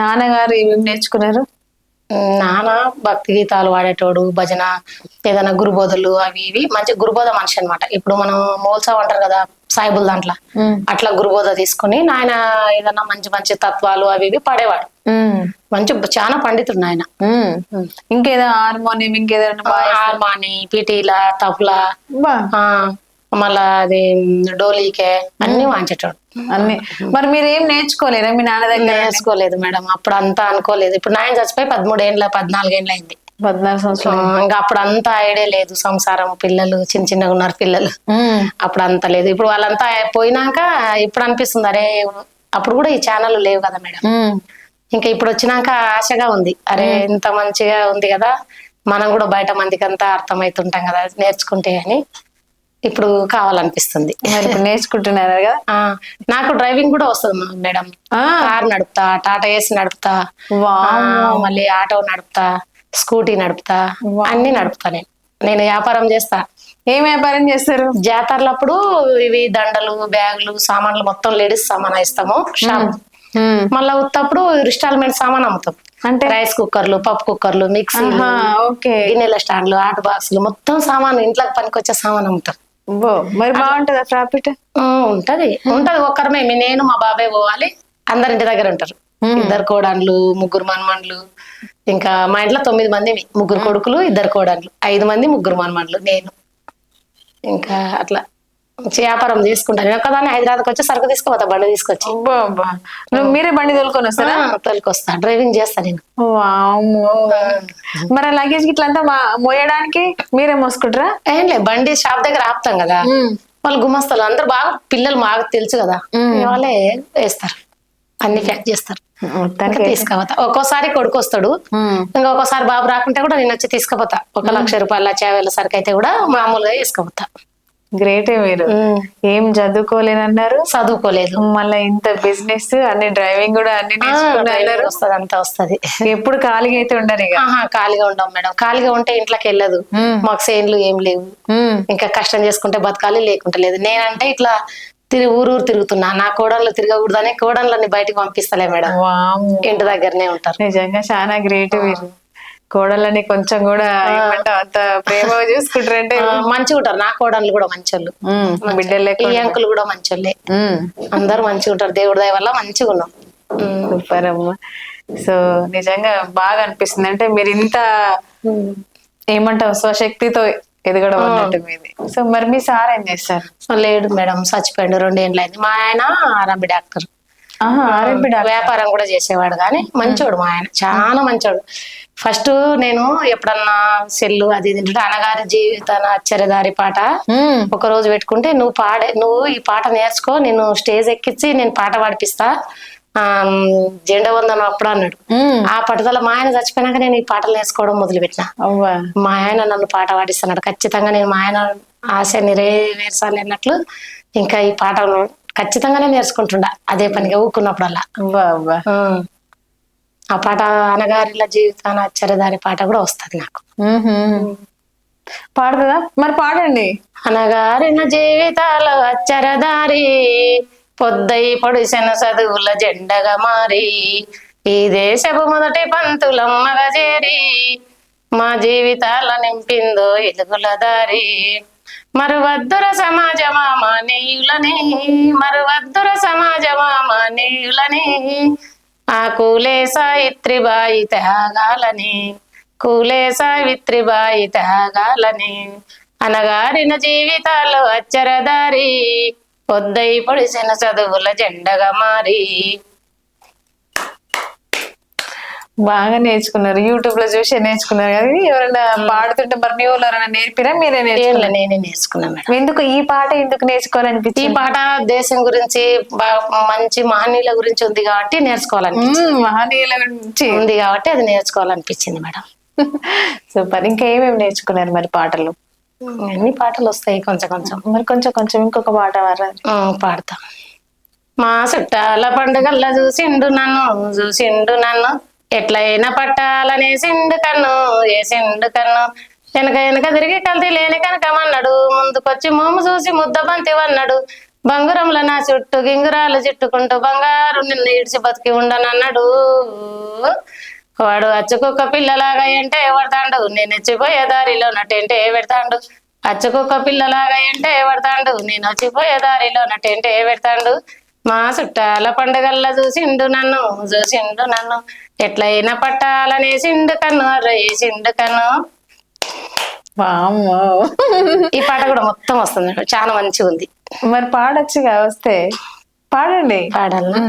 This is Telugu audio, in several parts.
నాన్నగారు ఏమేమి నేర్చుకున్నారు? నాన్న భక్తి గీతాలు వాడేటోడు భజన ఏదైనా గురుబోధలు అవి ఇవి. మంచి గురుబోధ మనిషి అన్నమాట. ఇప్పుడు మనం మోల్సా అంటారు కదా సాయిబుల్ దాంట్లో. అట్లా గురుబోధ తీసుకుని నాయన ఏదైనా మంచి మంచి తత్వాలు అవి ఇవి పాడేవాడు. మంచి చాలా పండితుడు నాయన. ఇంకేదో హార్మోనియం ఇంకేదైనా బాగా హార్మాని పిటీల తబలా మళ్ళా అది డోలీకే అన్ని వాంచేటోడు. అన్ని. మరి మీరు ఏం నేర్చుకోలేరా మీ నాన్న దగ్గర? నేర్చుకోలేదు మేడం అప్పుడు అంతా అనుకోలేదు. ఇప్పుడు నాయన చచ్చిపోయి పదమూడేండ్ల పద్నాలుగేండ్ల అయింది పద్నాలుగు సంవత్సరాలు. ఇంకా అప్పుడు అంతా ఐడియా లేదు సంసారం పిల్లలు చిన్న చిన్నగా ఉన్నారు పిల్లలు. అప్పుడు అంత లేదు. ఇప్పుడు వాళ్ళంతా పోయినాక ఇప్పుడు అనిపిస్తుంది అరే అప్పుడు కూడా ఈ ఛానల్ లేవు కదా మేడం. ఇంకా ఇప్పుడు వచ్చినాక ఆశగా ఉంది. అరే ఇంత మంచిగా ఉంది కదా. మనం కూడా బయట మందికి అంతా అర్థమవుతుంటాం కదా నేర్చుకుంటే అని. ఇప్పుడు కావాలనిపిస్తుంది. మరి ఇప్పుడు నేర్చుకుంటున్నారు కదా. ఆ నాకు డ్రైవింగ్ కూడా వస్తుంది మేడం. ఆ, కార్ నడుపుతా టాటా ఏసీ నడుపుతా. ఆ, మళ్ళీ ఆటో నడుపుతా స్కూటీ నడుపుతా అన్ని నడుపుతా నేను. నేను వ్యాపారం చేస్తా. ఏం వ్యాపారం చేస్తారు? జాతరలప్పుడు ఇవి దండలు బ్యాగులు సామాన్లు మొత్తం లేడీస్ సామాన్ ఇస్తాము షాప్. ఉమ్, మళ్ళా ఉత్తప్పుడు ఇన్స్టాల్మెంట్ సామాన్ అమ్ముతాం. అంటే? రైస్ కుక్కర్లు పప్పు కుక్కర్లు ఆహా, ఓకే. గిన్నెల స్టాండ్లు ఆట బాక్సులు మొత్తం సామాన్ ఇంట్లోకి పనికొచ్చే సామాన్ అమ్ముతాం. మరి బాగుంటుందా ప్రాఫిట్? ఉంటది. ఉంటది ఒక్కరమే. నేను మా బాబాయ్ పోవాలి. అందరి ఇంటి దగ్గర ఉంటారు. ఇద్దరు కోడన్లు ముగ్గురు మనమన్లు. ఇంకా మా ఇంట్లో తొమ్మిది మంది ముగ్గురు కొడుకులు ఇద్దరు కోడన్లు. ఐదు మంది ముగ్గురు మనమన్లు నేను. ఇంకా అట్లా. వ్యాపారం చేసుకుంటాను నేను ఒక్కదాన్ని హైదరాబాద్కి వచ్చి సరుకు తీసుకుపోతా బండి తీసుకొచ్చి. నువ్వు మీరే బండి తోలుకొని వస్తారా? తొలికొస్తా. డ్రైవింగ్ చేస్తా నేను. మరి లగేజ్ మా- మోయడానికి మీరే మోసుకుంటారా? ఏం లేదు బండి షాప్ దగ్గర ఆపుతాం కదా. వాళ్ళు గుమస్తలు. అందరు బాగా పిల్లలు బాగా తెలుసు కదా. వాళ్ళే వేస్తారు. అన్ని ప్యాక్ చేస్తారు. తీసుకుపోతా. ఒక్కోసారి కొడుకు వస్తాడు. ఇంకా ఒక్కోసారి బాబు రాకుంటే కూడా నేను వచ్చి తీసుకుపోతా. ఒక లక్ష రూపాయల చావేల సరికి అయితే కూడా మామూలుగా తీసుకుపోతా గ్రేటే మీరు. ఏం చదువుకోలేనన్నారు? చదువుకోలేదు. మళ్ళీ ఇంత బిజినెస్ అన్ని డ్రైవింగ్ కూడా అన్ని వస్తుంది అంతా వస్తుంది. ఎప్పుడు ఖాళీగా అయితే ఉండరు ఖాళీగా ఉండం మేడం. ఖాళీగా ఉంటే ఇంట్లోకి వెళ్ళదు. మాకు సేన్లు ఏం లేవు. ఇంకా కష్టం చేసుకుంటే బతకాలి లేకుంటే లేదు. నేనంటే ఇట్లా తిరిగి ఊరు ఊరు తిరుగుతున్నా. నా కోడళ్ళు తిరగకూడదని కోడళ్ళని బయటికి పంపిస్తలే మేడం. ఇంటి దగ్గరనే ఉంటారు. నిజంగా చాలా గ్రేట్ మీరు. కోడళ్ళని కొంచెం కూడా అంత ప్రేమ చూసుకుంటారంటే మంచిగా ఉంటారు. నా కోడళ్ళు కూడా మంచోళ్ళు. బిడ్డలు అంకులు కూడా మంచోళ్ళే. అందరూ మంచిగా ఉంటారు. దేవుడి దయ వల్ల మంచిగా ఉన్నాం. సూపర్ అమ్మ. సో నిజంగా బాగా అనిపిస్తుంది. అంటే మీరు ఇంత ఏమంటావు? స్వశక్తితో ఎదగడం అన్నట్టు మీది. సో మరి మీ సార్ ఏం చేస్తారు? లేడు మేడం చచ్చిపోయాడు. రెండేళ్ళు అయింది మా ఆయన ఆర్ఎంపీ డాక్టర్. వ్యాపారం కూడా చేసేవాడు కానీ మంచోడు మా ఆయన. చాలా మంచోడు. ఫస్ట్ నేను ఎప్పుడన్నా సెల్లు అది అనగారి జీవితాన ఆశ్చర్యదారి పాట ఒక రోజు పెట్టుకుంటే నువ్వు పాడే నువ్వు ఈ పాట నేర్చుకో నేను స్టేజ్ ఎక్కించి నేను పాట పాడిపిస్తా ఆ జెండా వందనం అప్పుడు అన్నాడు. ఆ పట్టుదల మా ఆయన చచ్చిపోయినాక నేను ఈ పాటలు నేర్చుకోవడం మొదలుపెట్టిన. అవ్వా. మా ఆయన నన్ను పాట పాడిస్తున్నాడు ఖచ్చితంగా నేను మా ఆయన ఆశ నెరవేర్చాలి అన్నట్లు ఇంకా ఈ పాటలు ఖచ్చితంగానే నేర్చుకుంటుండా. అదే పనిగా అవ్వా ఆ. పాట అనగారిల జీవితాన ఆశ్చర్యదారి పాట కూడా వస్తుంది నాకు. పాడుతుందా? మరి పాడండి. అనగారిన జీవితాల అచ్చరదారి పొద్దై పొడిసిన చదువుల జెండగా మారి ఈ దేశపు మొదటి పంతులమ్మగా చేరి మా జీవితాల నింపిందో ఎలుగుల దారి. మరువద్దుర సమాజమా మానేయులనే మరువద్దుర సమాజమా మానేయులనే. ఆ కూలే సావిత్రిబాయి త్యాగాలని కూలే సావిత్రిబాయి త్యాగాలని. అనగారిన జీవితాలు అచ్చరదారి పొద్దై పొడిసిన చదువుల జెండగా మారి. బాగా నేర్చుకున్నారు. యూట్యూబ్లో చూసి నేర్చుకున్నారు కదా ఎవరైనా పాడుతుంటే మరి మీ ఊళ్ళో ఎవరైనా నేర్పిరా? మీరే నేర్చుకున్నారు? ఏళ్ళ నేనే నేర్చుకున్నా మేడం. ఎందుకు? ఈ పాట ఎందుకు ఈ నేర్చుకోవాలనిపించింది పాట దేశం గురించి మంచి మహనీయుల గురించి ఉంది కాబట్టి నేర్చుకోవాలని మహనీయుల గురించి. ఉంది కాబట్టి అది నేర్చుకోవాలనిపించింది మేడం. సూపర్. ఇంకా ఏమేమి నేర్చుకున్నారు మరి పాటలు? అన్ని పాటలు వస్తాయి కొంచెం కొంచెం. మరి కొంచెం కొంచెం ఇంకొక పాట పాడతా. మా చుట్టాల పండుగల్లో చూసిండు నన్ను చూసిండు నన్ను. ఎట్లయినా పట్టాలనేసిండు కన్ను వేసిండు కన్ను. వెనక వెనక తిరిగి కల్తీ లేని కనకమన్నాడు. ముందుకొచ్చి మోము చూసి ముద్ద బంతి వన్నాడు. బంగురంలో నా చుట్టూ గింగురాలు చుట్టుకుంటూ బంగారు నిన్ను ఇడిచి బతికి ఉండనన్నాడు. వాడు అచ్చుకుక్క పిల్లలాగా అంటే పడతాడు నేను వచ్చిపోయే దారిలో నటెంటే పెడతాడు అచ్చుకుక్క పిల్లలాగా అంటే పడతాడు నేను వచ్చిపోయే దారిలో ఏ పెడతాడు మా చుట్టాల పండుగల్లో చూసిండు నన్ను చూసిండు నన్ను. ఎట్లయినా పట్టాలనేసిండు కన్ను అర్రేసిండు కన్ను ఈ పాట కూడా మొత్తం వస్తుంది. చాలా మంచిగా ఉంది. మరి పాడొచ్చుగా వస్తే. పాడండి. పాడాలనా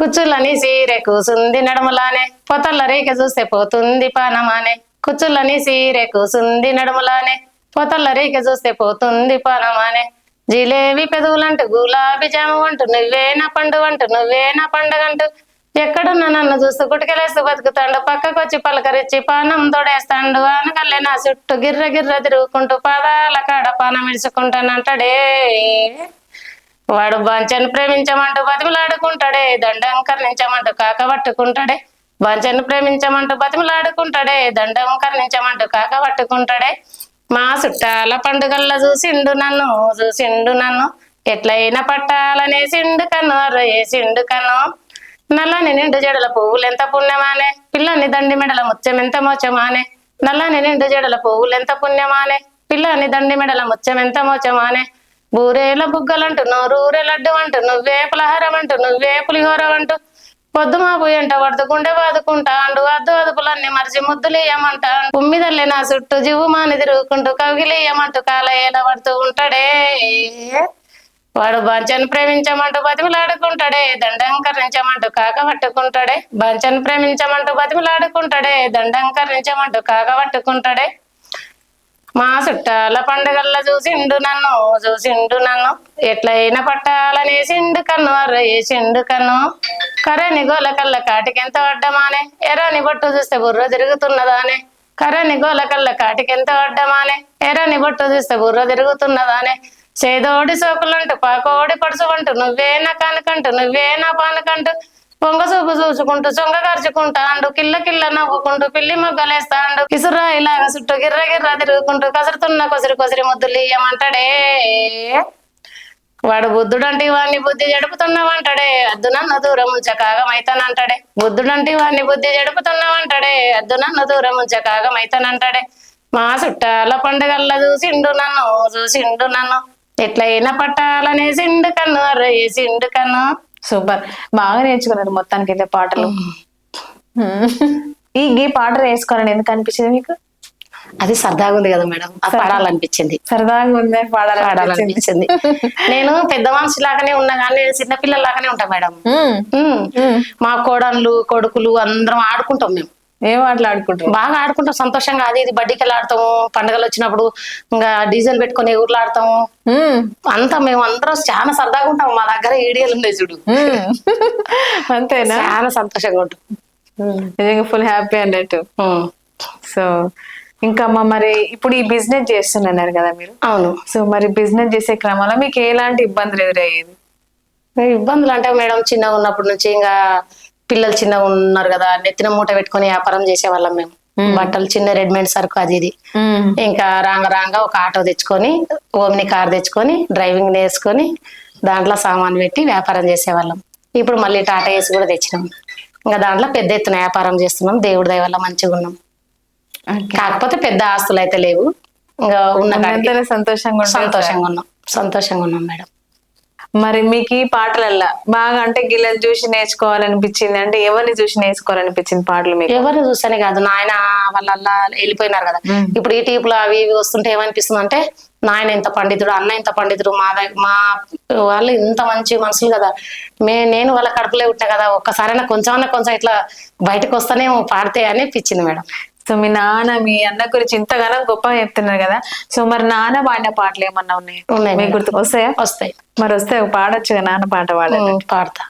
కుచ్చులని సీరె కూసుంది నడుములానే పొతల్ల రేఖ చూస్తే పోతుంది పానమానే. కుచ్చులని సీరె కూసుంది నడుములానే పొతల్ల రేఖ చూస్తే పోతుంది పానమానే. జిలేబీ పెదవులంటూ గులాబీ జాము అంటూ నువ్వే నా పండు అంటూ నువ్వే నా పండుగంటూ ఎక్కడున్నా నన్ను చూస్తూ కుటికలేస్తూ బతుకుతాడు. పక్కకొచ్చి పలకరించి పానం తోడేస్తాడు అనగల్లే నా చుట్టూ గిర్ర గిర్ర తిరుగుకుంటూ పాదాల కాడ పానం ఇడుచుకుంటానంటాడే. వాడు బంచను ప్రేమించమంటూ బతిమలాడుకుంటాడే దండం కర్ణించమంటూ కాక పట్టుకుంటాడే బంచను ప్రేమించమంటూ బతిమలాడుకుంటాడే దండం కర్ణించమంటూ కాక పట్టుకుంటాడే మా చుట్టాల పండుగల్లో చూసిండు నన్ను చూసిండు నన్ను. ఎట్లయినా పట్టాలనేసిండు కన్ను అర్రయేసిండు కన్ను. నల్లని నిండు జడల పువ్వులు ఎంత పుణ్యమానే? పిల్లని దండి మెడల ముత్యం ఎంత మోచమానే? నల్లని నిండు జడల పువ్వులు ఎంత పుణ్యమానే? పిల్లని దండి మెడల ముత్యం ఎంత మోచమానే? బూరేల బుగ్గలంటూ నోరూరే లడ్డు అంటూ నువ్వే పలహారం అంటూ నువ్వే పులిహోరం అంటూ పొద్దు మాకు ఎంట పడుతుకుంటే బాదుకుంటాండు అద్దు అదుపులన్నీ మరిచి ముద్దులు ఇయ్యమంటాడు ఉమ్మిదల్లే నా చుట్టూ జివ్వు మాని తిరుగుకుంటూ కవిగిలి ఇయ్యమంటూ కాలయ్యేలా పడుతూ ఉంటాడే. వాడు బంచను ప్రేమించమంటూ బతిమలాడుకుంటాడే దండంకరించమంటూ కాక పట్టుకుంటాడే బంచను ప్రేమించమంటూ బతిమలాడుకుంటాడే దండంకరించమంటూ కాక పట్టుకుంటాడే మా చుట్టాల పండుగల్లో చూసిండు నన్ను చూసిండు నన్ను. ఎట్లయినా పట్టాలనేసిండు కన్ను అర్రయేసిండు కన్ను. కర్రని గోల కళ్ళ కాటికెంత పడ్డమానే? ఎర్రని బొట్టు చూస్తే బుర్ర తిరుగుతున్నదానే? కర్రని గోల కళ్ళ కాటికెంత పడ్డమానే? ఎర్రని బొట్టు చూస్తే బుర్ర తిరుగుతున్నదానే? చేదోడి సోకులంటూ పాకోడి పడుచుకుంటూ నువ్వేనా కనుకంటూ నువ్వేనా పానుకంటూ పొంగ చూపు చూసుకుంటూ చొంగ కరుచుకుంటాండు కిల్ల కిల్ల నవ్వుకుంటూ పిల్లి మొగ్గలేస్తాండు ఇసురా ఇలాగ చుట్టూ గిర్ర గిర్ర తిరుగుకుంటూ కసురుతున్న కొసిరి కొసిరి ముద్దులు ఇయ్యమంటాడే. వాడు బుద్ధుడంటే వాడిని బుద్ధి జడుపుతున్నావంటాడే. అద్దు నన్ను దూరం ఉంచ కాగమైతానంటాడే బుద్ధుడంటే వాడిని బుద్ధి జడుపుతున్నావంటాడే. అద్దు నన్ను దూరం ఉంచ కాగమైతానంటాడే మా చుట్టాల పండుగల్ల చూసిండు నన్ను చూసిండు నన్ను. ఎట్లయినా పట్టాలనేసిండు కన్ను అర్రేసిండు కన్ను. సూపర్. బాగా నేర్చుకున్నారు మొత్తానికి అయితే పాటలు. ఈ ఈ పాట నేర్చుకోవాలని ఎందుకు అనిపించింది మీకు? అది సరదాగా ఉంది కదా మేడం. అది పాడాలనిపించింది. సరదాగా ఉంది పాడాలనిపించింది. నేను పెద్ద మనిషి లాగానే ఉన్నా కానీ నేను చిన్న పిల్లల లాగానే ఉంటా మేడం. మా కోడళ్ళు కొడుకులు అందరం ఆడుకుంటాం మేము. ఏం మాట్లాడుకుంటారు బాగా ఆడుకుంటాం సంతోషంగా. అది ఇది బడ్డీకి ఆడతాము పండగలు వచ్చినప్పుడు ఇంకా డీజిల్ పెట్టుకొని ఊర్లు ఆడతాము. అంతా మేము అందరం చాలా సరదాగా ఉంటాం. మా దగ్గర ఈడియలు ఉన్నాయి చూడు. అంతేనా? చాలా సంతోషంగా ఉంటాం. నిజంగా ఫుల్ హ్యాపీ అన్నట్టు. సో ఇంకా అమ్మ మరి ఇప్పుడు ఈ బిజినెస్ చేస్తున్నారు కదా మీరు? అవును. సో మరి బిజినెస్ చేసే క్రమంలో మీకు ఎలాంటి ఇబ్బందులు ఎదురయ్యేది ఇబ్బందులు అంటే మేడం చిన్నగా ఉన్నప్పటి నుంచి ఇంకా పిల్లలు చిన్నగా ఉన్నారు కదా నెత్తిన మూట పెట్టుకొని వ్యాపారం చేసేవాళ్ళం మేము. బట్టలు చిన్న రెడీమేడ్ సరుకు అది ఇది. ఇంకా రాంగ రాంగ ఒక ఆటో తెచ్చుకొని ఓమిని కార్ తెచ్చుకొని డ్రైవింగ్ నేర్చుకొని దాంట్లో సామాన్ పెట్టి వ్యాపారం చేసేవాళ్ళం. ఇప్పుడు మళ్ళీ టాటా ఏసి కూడా తెచ్చినాం. ఇంకా దాంట్లో పెద్ద ఎత్తున వ్యాపారం చేస్తున్నాం. దేవుడి దయ వల్ల మంచిగా ఉన్నాం. కాకపోతే పెద్ద ఆస్తులు అయితే లేవు. ఇంకా ఉన్న సంతోషంగా సంతోషంగా ఉన్నాం. సంతోషంగా ఉన్నాం మేడం. మరి మీకు ఈ పాటలల్లా బాగా అంటే గిల్లలు చూసి నేర్చుకోవాలనిపించింది అంటే ఎవరిని చూసి నేర్చుకోవాలనిపించింది పాటలు మీకు? ఎవరిని చూసానే కాదు నాయన వాళ్ళ వెళ్ళిపోయినారు కదా. ఇప్పుడు ఈ టీపులు అవి ఇవి వస్తుంటే ఏమనిపిస్తుంది అంటే నాయన ఎంత పండితుడు అన్న ఎంత పండితుడు మా మా వాళ్ళు ఇంత మంచి మనుషులు కదా. మే నేను వాళ్ళ కడుపులో ఉంటా కదా ఒక్కసారైనా కొంచెం కొంచెం ఇట్లా బయటకు వస్తానేమో పాడితే అనిపించింది మేడం. సో మీ నాన్న మీ అన్న గురించి ఇంతగానో గొప్పగా చెప్తున్నారు కదా. సో మరి నాన్న పాడిన పాటలు ఏమన్నా ఉన్నాయి? మీకు. గుర్తుకు వస్తాయా. వస్తాయి మరి వస్తే పాడొచ్చు కదా నాన్న పాట మ్మ్, పాడతా.